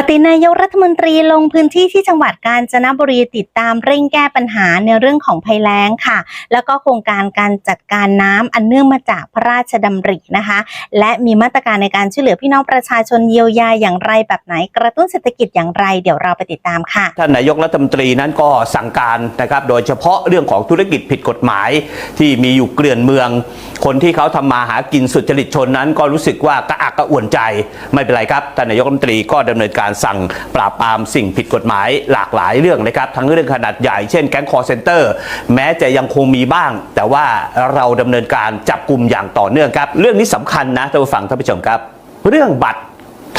ปฏินายกรัฐมนตรีลงพื้นที่ที่จังหวัดกาญจนบุรีติดตามเร่งแก้ปัญหาในเรื่องของภัยแล้งค่ะ แล้วก็โครงการการจัดการน้ำอันเนื่องมาจากพระราชดำรินะคะ และมีมาตรการในการช่วยเหลือพี่น้องประชาชนเยียวยาอย่างไรแบบไหน กระตุ้นเศรษฐกิจอย่างไรเดี๋ยวเราไปติดตามค่ะท่านนายกรัฐมนตรีนั้นก็สั่งการนะครับโดยเฉพาะเรื่องของธุรกิจผิดกฎหมาย ที่มีอยู่เกลื่อนเมือง คนที่เขาทำมาหากินสุจริตชนนั้น ก็รู้สึกว่ากระอักกระอ่วนใจไม่เป็นไรครับท่านนายกรัฐมนตรีก็ดำเนินการสั่งปราบปรามสิ่งผิดกฎหมายหลากหลายเรื่องนะครับ ทั้งเรื่องขนาดใหญ่เช่นแก๊งคอร์เซนเตอร์แม้จะยังคงมีบ้าง แต่ว่าเราดำเนินการจับกลุ่มอย่างต่อเนื่องครับ เรื่องนี้สำคัญนะท่านผู้ฟังท่านผู้ชมครับ เรื่องบัตร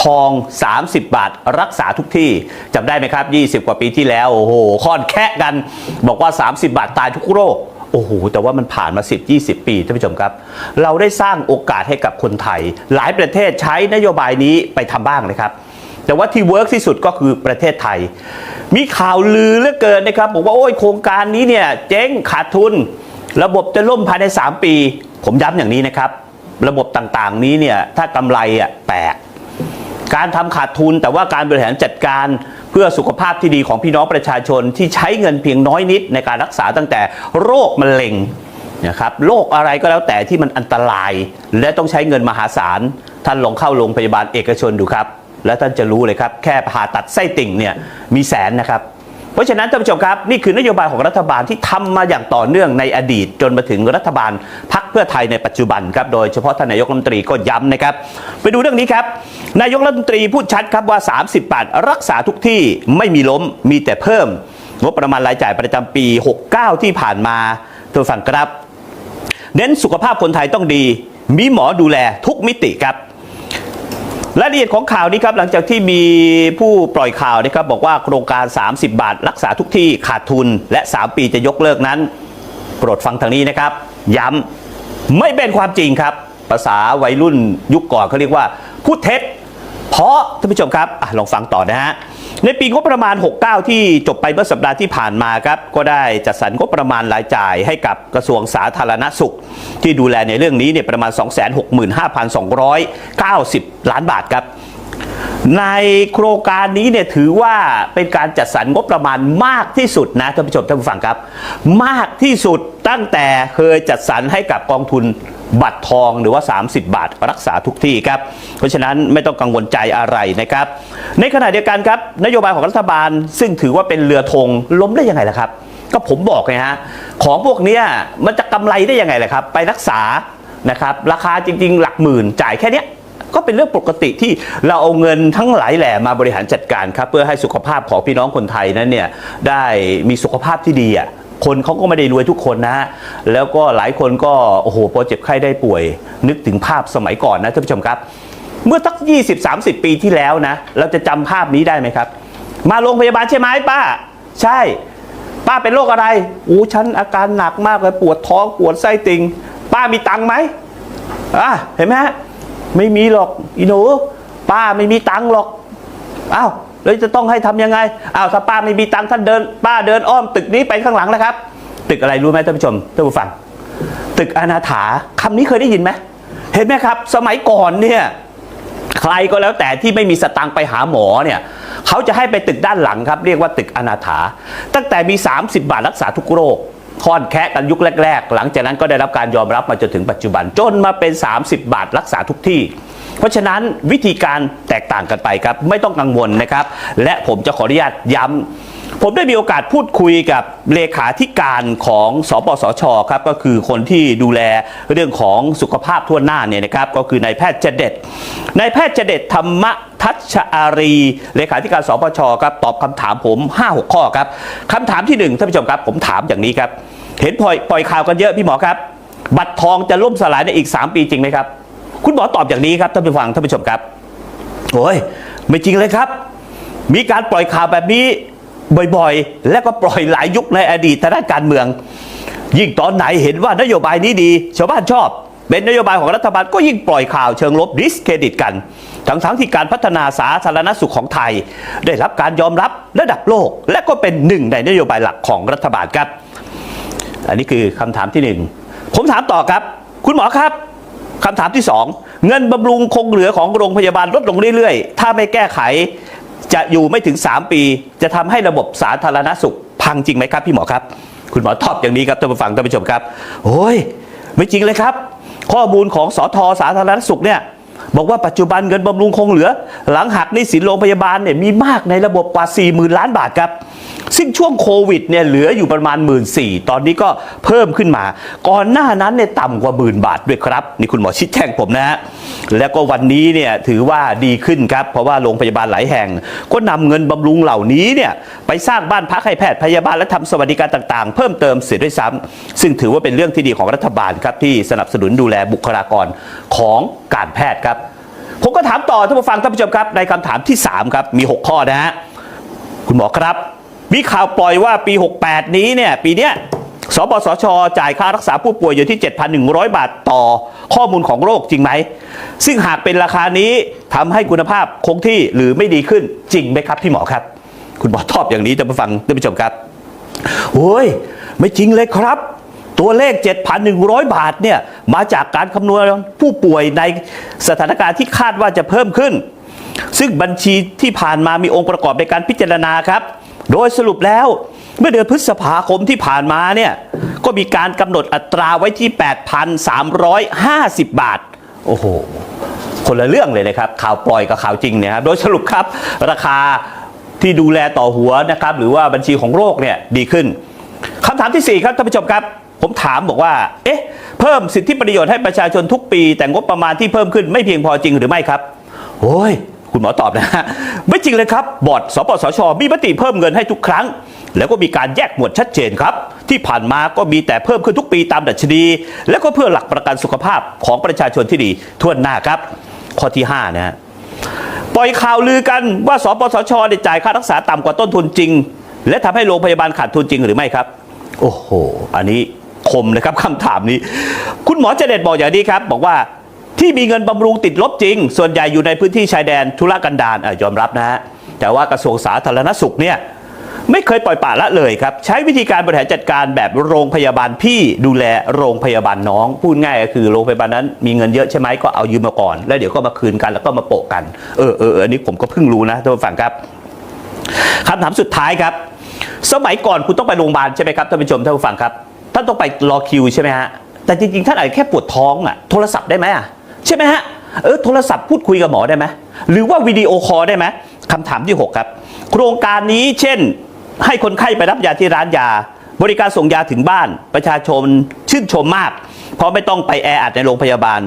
ทอง 30 บาท รักษาทุกที่จำได้ไหมครับ 20 กว่าปีที่แล้ว โอ้โหค่อนแคะกัน บอกว่า 30 บาทตายทุกโรค โอ้โห แต่ว่ามันผ่านมา 10 20 ปีท่านผู้ชมครับ เราได้สร้างโอกาสให้กับคนไทย หลายประเทศใช้นโยบายนี้ไปทำบ้างนะครับ แต่ว่าที่เวิร์กที่สุดก็คือประเทศไทย มีข่าวลือเหลือเกินนะครับบอกว่าโอ้ยโครงการนี้เนี่ยเจ๊งขาดทุน ระบบจะล่มภายใน 3 ปี ผมย้ำอย่างนี้นะครับ ระบบต่างๆนี้เนี่ยถ้ากำไรอะแปลกการทำขาดทุนแต่ว่าการบริหารจัดการเพื่อสุขภาพที่ดีของพี่น้องประชาชนที่ใช้เงินเพียงน้อยนิดในการรักษาตั้งแต่โรคมะเร็งนะครับโรคอะไรก็แล้วแต่ที่มันอันตราย และต้องใช้เงินมหาศาล ท่านลองเข้าโรงพยาบาลเอกชนดูครับ แล้วท่านจะรู้เลยครับ แค่ผ่าตัดไส้ติ่งเนี่ยมีแสนนะครับ เพราะฉะนั้นท่านผู้ชมครับ นี่คือนโยบายของรัฐบาลที่ทำมาอย่างต่อเนื่องในอดีต จนมาถึงรัฐบาลพักเพื่อไทยในปัจจุบันครับโดยเฉพาะท่านนายกรัฐมนตรีก็ย้ำนะครับ ไปดูเรื่องนี้ครับนายกรัฐมนตรีพูดชัดครับว่า 30บาทรักษาทุกที่ไม่มีล้มมีแต่เพิ่มงบประมาณรายจ่ายประจำปี 69 ที่ผ่านมาทุกฝั่งครับ เน้นสุขภาพคนไทยต้องดี มีหมอดูแลทุกมิติครับ รายละเอียดของข่าวนี้ครับหลังจากที่มีผู้ปล่อยข่าวนะครับบอกว่าโครงการ 30 บาท รักษาทุกที่ขาดทุน และ 3 ปีจะยกเลิกนั้นโปรดฟังทางนี้นะครับ ย้ำไม่เป็นความจริงครับ ภาษาวัยรุ่นยุคก่อนเขาเรียกว่าพูดเท็จ เพราะท่านผู้ชมครับอลองฟังต่อนะฮะ ในปีงบประมาณ 69 ที่จบไปเมื่อสัปดาห์ที่ผ่านมาครับก็ได้จัดสรรงบประมาณรายจ่ายให้กับกระทรวงสาธารณสุข ที่ดูแลในเรื่องนี้เนี่ยประมาณ 265,290 ล้านบาทครับในโครงการนี้เนี่ยถือว่าเป็นการจัดสรรงบประมาณมากที่สุดนะท่านผู้ชมท่านผู้ฟังครับ มากที่สุดตั้งแต่เคยจัดสรรให้กับกองทุน บัตรทองหรือว่า 30 บาทรักษาทุกที่ครับ เพราะฉะนั้นไม่ต้องกังวลใจอะไรนะครับ ในขณะเดียวกันครับ นโยบายของรัฐบาล ซึ่งถือว่าเป็นเรือธงล้มได้ยังไงล่ะครับ ก็ผมบอกไงฮะของพวกนี้มันจะกำไรได้ยังไงล่ะครับ ไปรักษานะครับราคาจริง ๆ หลักหมื่นจ่ายแค่นี้ก็เป็นเรื่องปกติที่เราเอาเงินทั้งหลายแหล่มาบริหารจัดการครับเพื่อให้สุขภาพของพี่น้องคนไทยนั้นเนี่ยได้มีสุขภาพที่ดีอะ คนเขาก็ไม่ได้รวยทุกคนนะฮะแล้วก็หลายคนก็โอ้โหพอเจ็บไข้ได้ป่วย นึกถึงภาพสมัยก่อนนะท่านผู้ชมครับ เมื่อสัก 20-30 ปีที่แล้วนะ เราจะจำภาพนี้ได้ไหมครับ มาโรงพยาบาลใช่ไหมป้า ใช่ ป้าเป็นโรคอะไรอู้ฉันอาการหนักมากเลยปวดท้องปวดไส้ติ่งป้ามีตังค์ไหมอะเห็นไหมฮะไม่มีหรอกอีหนูป้าไม่มีตังค์หรอกอ้าว แล้วจะต้องให้ทำยังไงอ้าวถ้าป้าไม่มีตังค์ท่านเดิน ป้าเดินอ้อมตึกนี้ไปข้างหลังนะครับ ตึกอะไรรู้ไหมท่านผู้ชมท่านผู้ฟัง ตึกอนาถาคำนี้เคยได้ยินไหมเห็นไหมครับ สมัยก่อนเนี่ยใครก็แล้วแต่ที่ไม่มีสตังค์ไปหาหมอเนี่ยเขาจะให้ไปตึกด้านหลังครับ เรียกว่าตึกอนาถา ตั้งแต่มี 30 บาทรักษาทุกโรคค่อนแคะกันยุคแรก ๆ หลังจากนั้นก็ได้รับการยอมรับมาจนถึงปัจจุบันจนมาเป็น 30 บาทรักษาทุกที่ เพราะฉะนั้นวิธีการแตกต่างกันไปครับ ไม่ต้องกังวลนะครับ และผมจะขออนุญาตย้ำผมได้มีโอกาสพูดคุยกับเลขาธิการของสปสชครับก็คือคนที่ดูแลเรื่องของสุขภาพทั่วหน้าเนี่ยนะครับก็คือนายแพทย์เจเด็ดนายแพทย์เจเด็ดธรรมทัชอารีเลขาธิการสปชครับตอบคำถามผม 5-6 ข้อครับคำถามที่หนึ่งท่านผู้ชมครับผมถามอย่างนี้ครับ เห็นปล่อยปล่อยข่าวกันเยอะพี่หมอครับ บัตรทองจะล่มสลายในอีก 3 ปีจริงไหมครับ คุณหมอตอบอย่างนี้ครับท่านผู้ฟังท่านผู้ชมครับโอ้ยไม่จริงเลยครับ มีการปล่อยข่าวแบบนี้บ่อยๆ และก็ปล่อยหลายยุคในอดีตทางด้านการเมือง ยิ่งตอนไหนเห็นว่านโยบายนี้ดีชาวบ้านชอบ เป็นนโยบายของรัฐบาลก็ยิ่งปล่อยข่าวเชิงลบดิสเครดิตกัน ทั้งๆที่การพัฒนาสาธารณสุขของไทย ได้รับการยอมรับระดับโลก และก็เป็นหนึ่งในนโยบายหลักของรัฐบาลครับ อันนี้คือคำถามที่หนึ่งผมถามต่อครับ คุณหมอครับ คำถามที่สองเงินบำรุงคงเหลือของโรงพยาบาลลดลงเรื่อยๆ ถ้าไม่แก้ไข จะอยู่ไม่ถึง 3 ปี จะทำให้ระบบสาธารณสุข พังจริงไหมครับพี่หมอครับ คุณหมอตอบอย่างนี้ครับท่านผู้ฟังท่านผู้ชมครับโอ้ยไม่จริงเลยครับ ข้อมูลของสอทสาธารณสุขเนี่ยบอกว่าปัจจุบันเงินบำรุงคงเหลือ หลังหักหนี้สินโรงพยาบาลเนี่ยมีมากในระบบกว่า 40,000 ล้านบาทครับ ซึ่งช่วงโควิดเนี่ยเหลืออยู่ประมาณ 1 4ื่นตอนนี้ก็เพิ่มขึ้นมา ก่อนหน้านั้นเนี่ยต่ำกว่าหมื่นบาทด้วยครับ นี่คุณหมอชิดแจ้งผมนะฮะแล้วก็วันนี้เนี่ยถือว่าดีขึ้นครับ เพราะว่าโรงพยาบาลหลายแห่ง ก็นำเงินบำรุงเหล่านี้เนี่ยไปสร้างบ้านพักให้แพทย์พยาบาลและทำสวัสดิการต่างๆ เพิ่มเติมเสียด้วยซ้ำซึ่งถือว่าเป็นเรื่องที่ดีของรัฐบาลครับที่สนับสนุนดูแลบุคลากรของการแพทย์ครับ ผมก็ถามต่อท่านผู้ฟังท่านผู้ชมครับในคำถามที่3ครับมี 6 ข้อนะฮะคุณหมอครับ มีข่าวปล่อยว่าปี 68 นี้เนี่ยปีเนี้ยสปสช จ่ายค่ารักษาผู้ป่วยอยู่ที่ 7,100 บาทต่อข้อมูลของโรคจริงไหม ซึ่งหากเป็นราคานี้ทำให้คุณภาพคงที่หรือไม่ดีขึ้นจริงไหมครับพี่หมอครับ คุณหมอตอบอย่างนี้ท่าฟังท่านผู้ชมครับโอ้ย ไม่จริงเลยครับ ตัวเลข 7,100 บาทเนี่ยมาจากการคำนวณผู้ป่วยในสถานการณ์ที่คาดว่าจะเพิ่มขึ้น ซึ่งบัญชีที่ผ่านมามีองค์ประกอบในการพิจารณาครับ โดยสรุปแล้วเมื่อเดือนพฤษภาคมที่ผ่านมาเนี่ยก็มีการกำหนดอัตราไว้ที่ 8,350 บาท โอ้โห คนละเรื่องเลยนะครับ ข่าวปล่อยกับข่าวจริงเนี่ยครับ โดยสรุปครับ ราคาที่ดูแลต่อหัวนะครับ หรือว่าบัญชีของโรคเนี่ยดีขึ้นคำถามที่ 4 ครับท่านผู้ชมครับ ผมถามบอกว่า เอ๊ะ เพิ่มสิทธิประโยชน์ให้ประชาชนทุกปี แต่งบประมาณที่เพิ่มขึ้นไม่เพียงพอจริงหรือไม่ครับโอ้ย คุณหมอตอบนะฮะไม่จริงเลยครับ บอร์ดสปสช มีมติเพิ่มเงินให้ทุกครั้ง แล้วก็มีการแยกหมวดชัดเจนครับ ที่ผ่านมาก็มีแต่เพิ่มขึ้นทุกปีตามดัชนี แล้วก็เพื่อหลักประกันสุขภาพของประชาชนที่ดีทั่วหน้าครับ ข้อที่5นะฮะปล่อยข่าวลือกันว่าสปสชได้จ่ายค่ารักษาต่ำกว่าต้นทุนจริง และทำให้โรงพยาบาลขาดทุนจริงหรือไม่ครับ โอ้โห อันนี้คมนะครับคำถามนี้ คุณหมอเจเดตบอกอย่างนี้ครับ บอกว่า ที่มีเงินบำรุงติดลบจริง ส่วนใหญ่อยู่ในพื้นที่ชายแดนธุรกันดารอยอมรับนะฮะแต่ว่ากระทรวงสาธารณสุขเนี่ยไม่เคยปล่อยปละละเลยครับ ใช้วิธีการบริหารจัดการแบบโรงพยาบาลพี่ดูแลโรงพยาบาลน้อง พูดง่ายก็คือโรงพยาบาลนั้นมีเงินเยอะใช่ไหมก็เอายืมมาก่อน แล้วเดี๋ยวก็มาคืนกันแล้วก็มาโปะกันเออเออเอออันนี้ผมก็เพิ่งรู้นะท่านผู้ฟังครับคำถามสุดท้ายครับ สมัยก่อนคุณต้องไปโรงพยาบาลใช่ไหมครับท่านผู้ชมท่านผู้ฟังครับท่านต้องไปรอคิวใช่ไหมฮะแต่จริงๆท่านอาจจะแค่ปวดท้องอะโทรศัพท์ได้ไหมอะ ใช่ไหมฮะเออโทรศัพท์พูดคุยกับหมอได้ไหมหรือว่าวิดีโอคอลได้ไหมคำถามที่หกครับ โครงการนี้เช่น ให้คนไข้ไปรับยาที่ร้านยา บริการส่งยาถึงบ้าน ประชาชนชื่นชมมาก เพราะไม่ต้องไปแออัดในโรงพยาบาล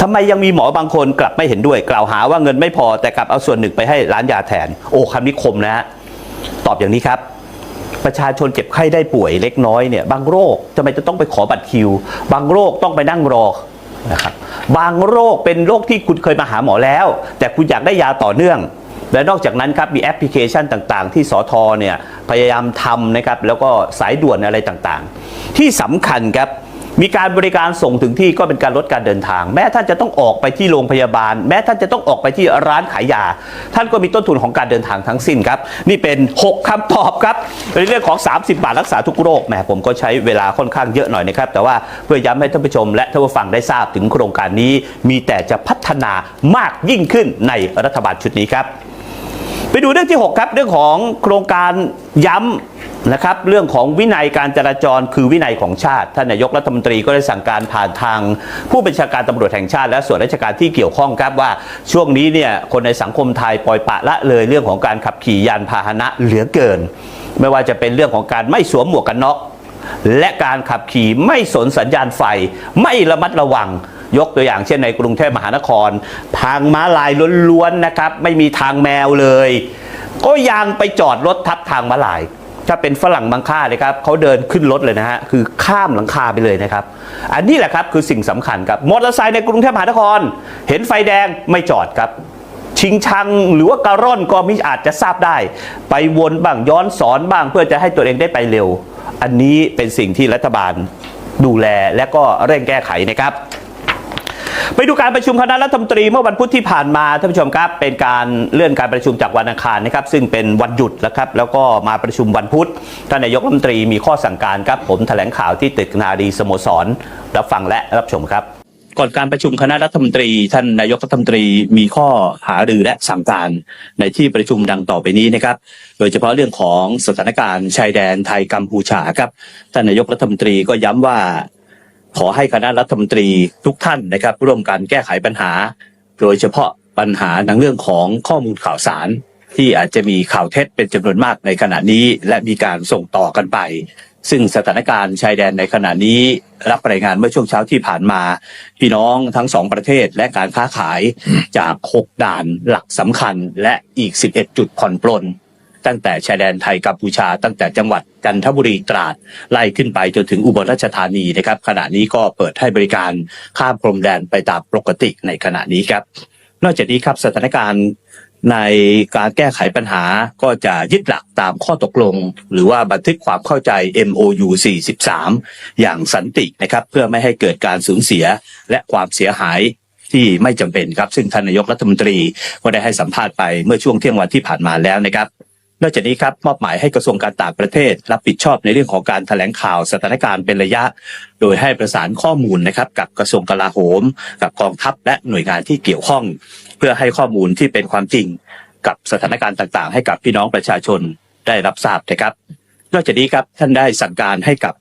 ทำไมยังมีหมอบางคนกลับไม่เห็นด้วย กล่าวหาว่าเงินไม่พอแต่กลับเอาส่วนหนึ่งไปให้ร้านยาแทน โอ้คำนี้คมนะฮะตอบอย่างนี้ครับประชาชนเจ็บไข้ได้ป่วยเล็กน้อยเนี่ยบางโรคทำไมจะต้องไปขอบัตรคิว บางโรคต้องไปนั่งรอ นะครับบางโรคเป็นโรคที่คุณเคยมาหาหมอแล้ว แต่คุณอยากได้ยาต่อเนื่อง และนอกจากนั้นครับมีแอปพลิเคชันต่างๆ ที่สอทอเนี่ยพยายามทำนะครับแล้วก็สายด่วนอะไรต่างๆ ที่สำคัญครับ มีการบริการส่งถึงที่ก็เป็นการลดการเดินทาง แม้ท่านจะต้องออกไปที่โรงพยาบาล แม้ท่านจะต้องออกไปที่ร้านขายยา ท่านก็มีต้นทุนของการเดินทางทั้งสิ้นครับ นี่เป็น 6คำตอบครับในเรื่องของ 30 บาทรักษาทุกโรคแหมผมก็ใช้เวลาค่อนข้างเยอะหน่อยนะครับ แต่ว่าเพื่อย้ำให้ท่านผู้ชม และท่านผู้ฟังได้ทราบถึงโครงการนี้ มีแต่จะพัฒนามากยิ่งขึ้นในรัฐบาลชุดนี้ครับ ไปดูเรื่องที่ 6 ครับเรื่องของโครงการย้ำ นะครับเรื่องของวินัยการจราจรคือวินัยของชาติท่านนายกรัฐมนตรีก็ได้สั่งการผ่านทาง ผู้บัญชาการตำรวจแห่งชาติ และส่วนราชการที่เกี่ยวข้องครับว่าช่วงนี้เนี่ยคนในสังคมไทยปล่อยปะละเลยเรื่องของการขับขี่ยานพาหนะเหลือเกิน ไม่ว่าจะเป็นเรื่องของการไม่สวมหมวกกันน็อกและการขับขี่ไม่สนสัญญาณไฟ ไม่ระมัดระวังยกตัวอย่างเช่นในกรุงเทพมหานคร ทางม้าลายล้วนๆนะครับ ไม่มีทางแมวเลย ก็ยังไปจอดรถทับทางม้าลาย ถ้าเป็นฝรั่งบางค่าเลยครับเขาเดินขึ้นรถเลยนะฮะคือข้ามหลังคาไปเลยนะครับ อันนี้แหละครับคือสิ่งสำคัญครับมอเตอร์ไซค์ในกรุงเทพมหานคร เห็นไฟแดงไม่จอดครับชิงชังหรือว่ากระร่อนก็มิอาจจะทราบได้ ไปวนบ้างย้อนสอนบ้างเพื่อจะให้ตัวเองได้ไปเร็ว อันนี้เป็นสิ่งที่รัฐบาลดูแลและก็เร่งแก้ไขนะครับ ไปดูการประชุมคณะรัฐมนตรีเมื่อวันพุธที่ผ่านมาท่านผู้ชมครับเป็นการเลื่อนการประชุมจากวันอังคารนะครับซึ่งเป็นวันหยุดนะครับแล้วก็มาประชุมวันพุธท่านนายกรัฐมนตรีมีข้อสั่งการครับผมแถลงข่าวที่ตึกนาดีสโมสรรับฟังและรับชมครับก่อนการประชุมคณะรัฐมนตรี ท่านนายกรัฐมนตรีมีข้อหารือและสั่งการในที่ประชุมดังต่อไปนี้นะครับ โดยเฉพาะเรื่องของสถานการณ์ชายแดนไทยกัมพูชาครับ ท่านนายกรัฐมนตรีก็ย้ำว่า ขอให้คณะรัฐมนตรีทุกท่านนะครับ ร่วมกันแก้ไขปัญหา โดยเฉพาะปัญหาในเรื่องของข้อมูลข่าวสาร ที่อาจจะมีข่าวเท็จเป็นจำนวนมากในขณะนี้ และมีการส่งต่อกันไป ซึ่งสถานการณ์ชายแดนในขณะนี้ รับรายงานเมื่อช่วงเช้าที่ผ่านมา พี่น้องทั้งสองประเทศและการค้าขายจาก 6 ด่านหลักสำคัญและอีก 11 จุดผ่อนปลน ตั้งแต่ชายแดนไทยกัมพูชา ตั้งแต่จังหวัดจันทบุรีตราดไล่ขึ้นไปจนถึงอุบลราชธานีนะครับ ขณะนี้ก็เปิดให้บริการข้ามพรมแดนไปตามปกติในขณะนี้ครับ นอกจากนี้ครับสถานการณ์ในการแก้ไขปัญหาก็จะยึดหลักตามข้อตกลง หรือว่าบันทึกความเข้าใจ MOU 43 อย่างสันตินะครับ เพื่อไม่ให้เกิดการสูญเสียและความเสียหายที่ไม่จำเป็นครับ ซึ่งท่านนายกรัฐมนตรีก็ได้ให้สัมภาษณ์ไปเมื่อช่วงเที่ยงวันที่ผ่านมาแล้วนะครับ นอกจากนี้ครับมอบหมายให้กระทรวงการต่างประเทศ รับผิดชอบในเรื่องของการแถลงข่าวสถานการณ์เป็นระยะ โดยให้ประสานข้อมูลนะครับกับกระทรวงกลาโหม กับกองทัพและหน่วยงานที่เกี่ยวข้อง เพื่อให้ข้อมูลที่เป็นความจริง กับสถานการณ์ต่างๆ ให้กับพี่น้องประชาชนได้รับทราบนะครับ นอกจากนี้ครับท่านได้สั่งการให้กับ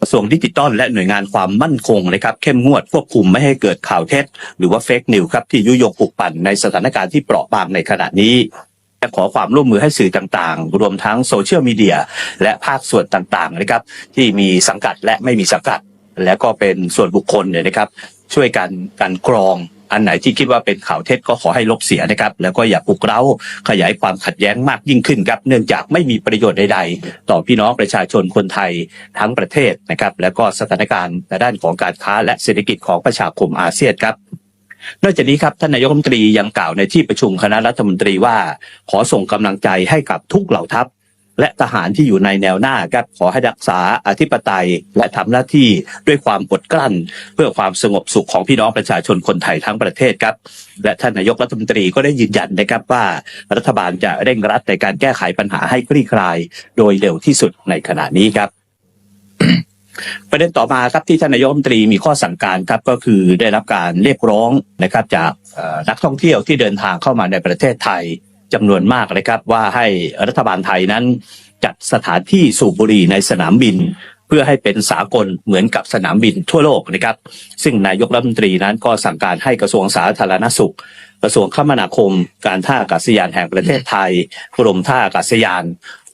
กระทรวงดิจิทัลและหน่วยงานความมั่นคงนะครับเข้มงวดควบคุมไม่ให้เกิดข่าวเท็จ หรือว่าเฟกนิวครับที่ยุยงปลุกปั่นในสถานการณ์ที่เปราะบางในขณะนี้ และขอความร่วมมือให้สื่อต่างๆ รวมทั้งโซเชียลมีเดียและภาคส่วนต่างๆนะครับ ที่มีสังกัดและไม่มีสังกัด และก็เป็นส่วนบุคคลเนี่ยนะครับ ช่วยกันกันกรองอันไหนที่คิดว่าเป็นข่าวเท็จก็ขอให้ลบเสียนะครับ แล้วก็อย่าปลุกเร้าขยายความขัดแย้งมากยิ่งขึ้นครับ เนื่องจากไม่มีประโยชน์ใดๆ ต่อพี่น้องประชาชนคนไทยทั้งประเทศนะครับ แล้วก็สถานการณ์ในด้านของการค้าและเศรษฐกิจของประชาคมอาเซียนครับ นอกจากนี้ครับท่านนายกรัฐมนตรียังกล่าวในที่ประชุมคณะรัฐมนตรีว่า ขอส่งกำลังใจให้กับทุกเหล่าทัพ และทหารที่อยู่ในแนวหน้าครับขอให้รักษาอธิปไตย และทำหน้าที่ด้วยความอดกลั้น เพื่อความสงบสุขของพี่น้องประชาชนคนไทยทั้งประเทศครับ และท่านนายกรัฐมนตรีก็ได้ยืนยันนะครับว่า รัฐบาลจะเร่งรัดในการแก้ไขปัญหาให้คลี่คลาย โดยเร็วที่สุดในขณะนี้ครับ ประเด็นต่อมาครับที่ท่านนายกรัฐมนตรีมีข้อสั่งการครับก็คือได้รับการเรียกร้องนะครับจากนักท่องเที่ยวที่เดินทางเข้ามาในประเทศไทยจำนวนมากเลยครับว่าให้รัฐบาลไทยนั้น จัดสถานที่สูบบุหรี่ในสนามบิน เพื่อให้เป็นสากลเหมือนกับสนามบินทั่วโลกนะครับ ซึ่งนายกรัฐมนตรีนั้นก็สั่งการให้กระทรวงสาธารณสุข กระทรวงคมนาคม การท่าอากาศยานแห่งประเทศไทยกรมท่าอากาศยาน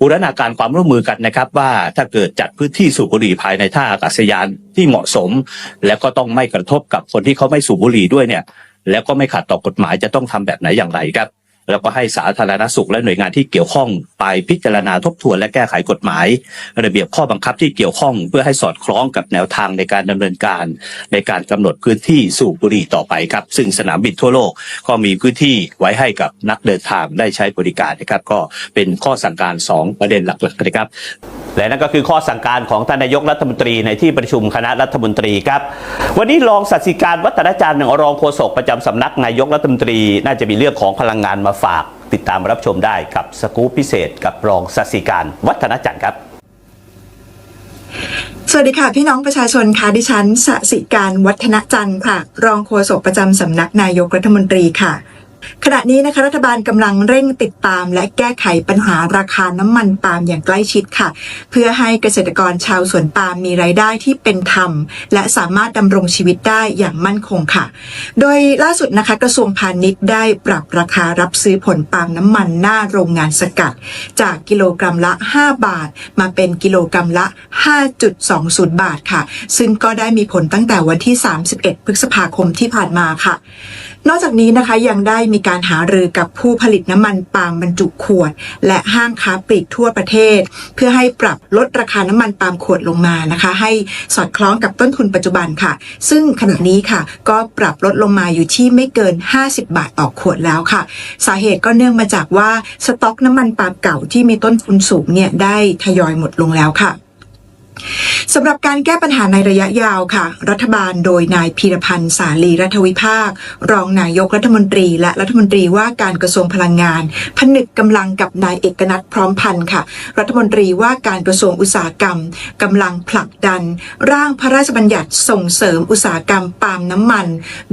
บูรณาการความร่วมมือกันนะครับ ว่าถ้าเกิดจัดพื้นที่สูบบุหรี่ภายในท่าอากาศยานที่เหมาะสม แล้วก็ต้องไม่กระทบกับคนที่เขาไม่สูบบุหรี่ด้วยเนี่ย แล้วก็ไม่ขัดต่อกฎหมายจะต้องทำแบบไหนอย่างไรครับ แล้วก็ให้สาธารณสุขและหน่วยงานที่เกี่ยวข้องไปพิจารณาทบทวนและแก้ไขกฎหมาย ระเบียบข้อบังคับที่เกี่ยวข้องเพื่อให้สอดคล้องกับแนวทางในการดำเนินการ ในการกำหนดพื้นที่สูบบุหรี่ต่อไปครับ ซึ่งสนามบินทั่วโลกก็มีพื้นที่ไว้ให้กับนักเดินทางได้ใช้บริการนะครับ ก็เป็นข้อสั่งการ 2 ประเด็นหลักๆนะครับ และนั่นก็คือข้อสั่งการของท่านนายกรัฐมนตรีในที่ประชุมคณะรัฐมนตรีครับ วันนี้รองสัตสิการวัฒนจารย์รองโฆษกประจำสำนักนายกรัฐมนตรี น่าจะมีเรื่องของพลังงานมาฝาก ติดตามรับชมได้กับสกู๊ปพิเศษ กับรองสัตสิการวัฒนจันทร์ครับสวัสดีค่ะ พี่น้องประชาชนค่ะดิฉันสสิการวัฒนจันทร์ค่ะ รองโฆษกประจำสำนักนายกรัฐมนตรีค่ะ ขณะนี้นะคะรัฐบาลกำลังเร่งติดตาม และแก้ไขปัญหาราคาน้ำมันปาล์มอย่างใกล้ชิดค่ะ เพื่อให้เกษตรกรชาวสวนปาล์มมีรายได้ที่เป็นธรรม และสามารถดำรงชีวิตได้อย่างมั่นคงค่ะ โดยล่าสุดนะคะกระทรวงพาณิชย์ได้ปรับราคารับซื้อผลปาล์มน้ำมันหน้าโรงงานสกัด จากกิโลกรัมละ 5 บาท มาเป็นกิโลกรัมละ 5.20 บาทค่ะ ซึ่งก็ได้มีผลตั้งแต่วันที่ 31 พฤษภาคมที่ผ่านมาค่ะ นอกจากนี้นะคะยังได้มีการหารือกับผู้ผลิตน้ำมันปาล์มบรรจุขวด และห้างค้าปลีกทั่วประเทศ เพื่อให้ปรับลดราคาน้ำมันปาล์มขวดลงมานะคะ ให้สอดคล้องกับต้นทุนปัจจุบันค่ะ ซึ่งขณะนี้ค่ะ ก็ปรับลดลงมาอยู่ที่ไม่เกิน 50 บาทต่อขวดแล้วค่ะ สาเหตุก็เนื่องมาจากว่าสต็อกน้ำมันปาล์มเก่าที่มีต้นทุนสูงเนี่ยได้ทยอยหมดลงแล้วค่ะ สำหรับการแก้ปัญหาในระยะยาวค่ะ รัฐบาลโดยนายพีรพันธ์สาลีรัฐวิภาค รองนายกรัฐมนตรีและรัฐมนตรีว่าการกระทรวงพลังงาน ผนึกกำลังกับนายเอกนัทพร้อมพันธ์ค่ะ รัฐมนตรีว่าการกระทรวงอุตสาหกรรมกำลังผลักดัน ร่างพระราชบัญญัติส่งเสริมอุตสาหกรรมปาล์มน้ำมัน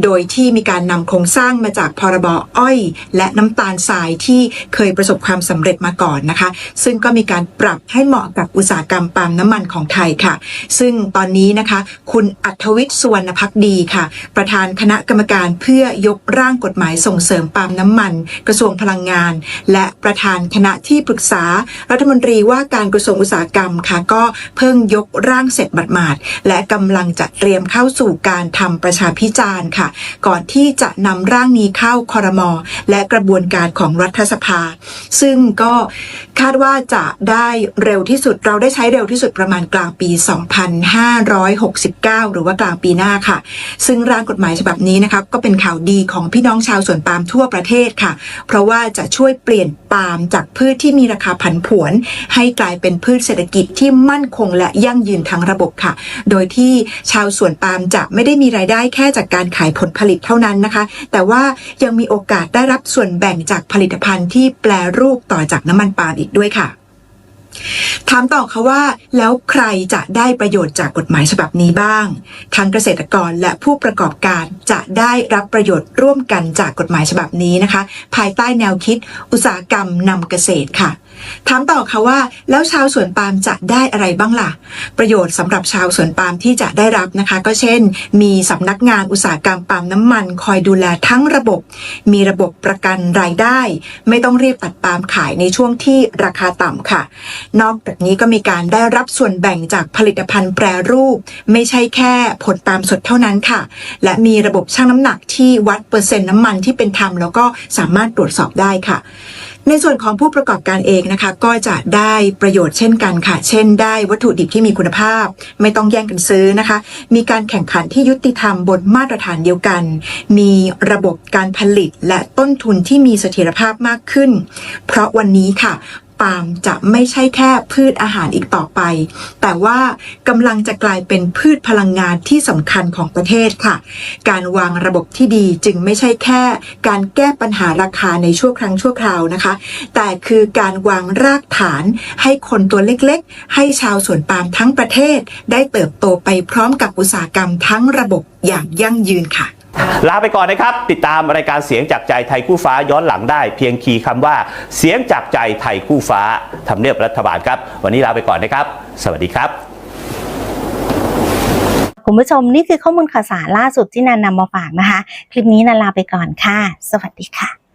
โดยที่มีการนำโครงสร้างมาจากพรบอ้อย และน้ำตาลทรายที่เคยประสบความสำเร็จมาก่อนนะคะ ซึ่งก็มีการปรับให้เหมาะกับอุตสาหกรรมปาล์มน้ำมันของไทยค่ะ ซึ่งตอนนี้นะคะ คุณอัธวิทย์สุวรรณพักดีค่ะ ประธานคณะกรรมการเพื่อยกร่างกฎหมายส่งเสริมปาล์มน้ำมัน กระทรวงพลังงาน และประธานคณะที่ปรึกษารัฐมนตรีว่าการกระทรวงอุตสาหกรรมค่ะ ก็เพิ่งยกร่างเสร็จบัดหมาดๆและกำลังจะเตรียมเข้าสู่การทำประชาพิจารณ์ค่ะ ก่อนที่จะนำร่างนี้เข้าคอรมอและกระบวนการของรัฐสภา ซึ่งก็คาดว่าจะได้เร็วที่สุดเราได้ใช้เร็วที่สุดประมาณกลางปี 2569 หรือว่ากลางปีหน้าค่ะ ซึ่งร่างกฎหมายฉบับนี้นะคะก็เป็นข่าวดีของพี่น้องชาวสวนปาล์มทั่วประเทศค่ะ เพราะว่าจะช่วยเปลี่ยนปาล์มจากพืชที่มีราคาผันผวน ให้กลายเป็นพืชเศรษฐกิจที่มั่นคงและยั่งยืนทั้งระบบค่ะ โดยที่ชาวสวนปาล์มจะไม่ได้มีรายได้แค่จากการขายผลผลิตเท่านั้นนะคะ แต่ว่ายังมีโอกาสได้รับส่วนแบ่งจากผลิตภัณฑ์ที่แปลรูปต่อจากน้ำมันปาล์มอีกด้วยค่ะ ถามต่อค่ะว่า แล้วใครจะได้ประโยชน์จากกฎหมายฉบับนี้บ้าง ทั้งเกษตรกรและผู้ประกอบการจะได้รับประโยชน์ร่วมกันจากกฎหมายฉบับนี้นะคะ ภายใต้แนวคิดอุตสาหกรรมนำเกษตรค่ะ ถามต่อค่ะว่า แล้วชาวสวนปาล์มจะได้อะไรบ้างล่ะ ประโยชน์สำหรับชาวสวนปาล์มที่จะได้รับนะคะ ก็เช่น มีสำนักงานอุตสาหกรรมปาล์มน้ำมัน คอยดูแลทั้งระบบ มีระบบประกันรายได้ ไม่ต้องรีบตัดปาล์มขายในช่วงที่ราคาต่ำค่ะ นอกจากนี้ก็มีการได้รับส่วนแบ่งจากผลิตภัณฑ์แปรรูป ไม่ใช่แค่ผลปาล์มสดเท่านั้นค่ะ และมีระบบชั่งน้ำหนักที่วัดเปอร์เซ็นต์น้ำมันที่เป็นธรรมแล้วก็สามารถตรวจสอบได้ค่ะ ในส่วนของผู้ประกอบการเองนะคะ ก็จะได้ประโยชน์เช่นกันค่ะ เช่น ได้วัตถุดิบที่มีคุณภาพ ไม่ต้องแย่งกันซื้อนะคะ มีการแข่งขันที่ยุติธรรมบนมาตรฐานเดียวกัน มีระบบการผลิตและต้นทุนที่มีเสถียรภาพมากขึ้น เพราะวันนี้ค่ะ ปาล์มจะไม่ใช่แค่พืชอาหารอีกต่อไป แต่ว่ากำลังจะกลายเป็นพืชพลังงานที่สำคัญของประเทศค่ะ การวางระบบที่ดีจึงไม่ใช่แค่ การแก้ปัญหาราคาในชั่วครั้งชั่วคราวนะคะ แต่คือการวางรากฐานให้คนตัวเล็กๆ ให้ชาวสวนปาล์มทั้งประเทศ ได้เติบโตไปพร้อมกับอุตสาหกรรมทั้งระบบอย่างยั่งยืนค่ะ ลาไปก่อนนะครับ ติดตามรายการเสียงจากใจไทยคู่ฟ้าย้อนหลังได้ เพียงคีย์คำว่าเสียงจากใจไทยคู่ฟ้าทำเนียบรัฐบาลครับ วันนี้ลาไปก่อนนะครับ สวัสดีครับคุณผู้ชมนี่คือข้อมูลข่าวสารล่าสุดที่นันนำมาฝากนะคะ คลิปนี้นันลาไปก่อนค่ะ สวัสดีค่ะ